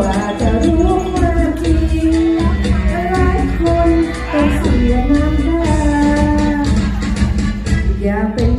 ว่าจะรู้คามจริหลายคนต้องเสียน้ำตาอยกเ